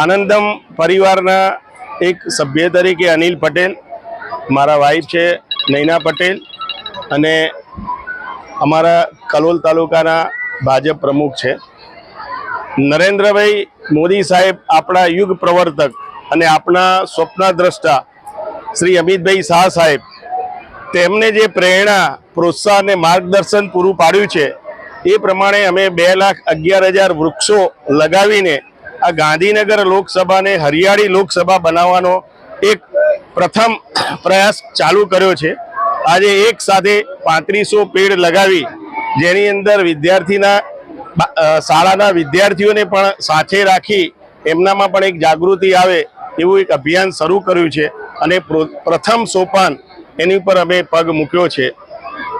આનંદમ પરિવારના એક સભ્ય તરીકે અનિલ પટેલ, મારા વાઈફ છે નૈના પટેલ અને અમારા કલોલ તાલુકાના ભાજપ પ્રમુખ છે. નરેન્દ્રભાઈ મોદી સાહેબ આપણા યુગ પ્રવર્તક અને આપણા સ્વપ્નદ્રષ્ટા શ્રી અમિતભાઈ શાહ સાહેબ, તેમને જે પ્રેરણા પ્રોત્સાહન અને માર્ગદર્શન પૂરું પાડ્યું છે, એ પ્રમાણે અમે બે લાખ અગિયાર હજાર વૃક્ષો લગાવીને આ ગાંધીનગર લોકસભાને હરિયાળી લોકસભા બનાવવાનો એક પ્રથમ પ્રયાસ ચાલુ કર્યો છે. આજે એક સાથે પાંત્રીસો પેડ લગાવી જેની અંદર વિદ્યાર્થીના શાળાના વિદ્યાર્થીઓને પણ સાથે રાખી એમનામાં પણ એક જાગૃતિ આવે એવું એક અભિયાન શરૂ કર્યું છે અને પ્રથમ સોપાન એની ઉપર અમે પગ મૂક્યો છે.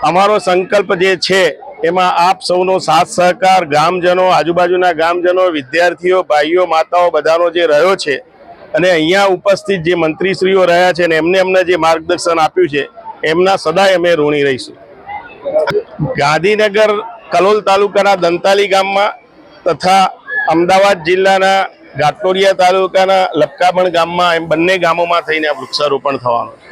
અમારો સંકલ્પ જે છે એમાં આપ સૌનો સાથ સહકાર, ગામજનો, આજુબાજુના ગામજનો, વિદ્યાર્થીઓ, ભાઈઓ, માતાઓ બધાનો જે રહ્યો છે અને અહીંયા ઉપસ્થિત જે મંત્રીશ્રીઓ રહ્યા છે અને એમને અમને જે માર્ગદર્શન આપ્યું છે, એમના સદાય અમે ઋણી રહીશું. ગાંધીનગર કલોલ તાલુકાના દંતાલી ગામમાં તથા અમદાવાદ જિલ્લાના ઘાટલોડિયા તાલુકાના લપકાબણ ગામમાં એમ બંને ગામોમાં થઈને વૃક્ષારોપણ થવાનું છે.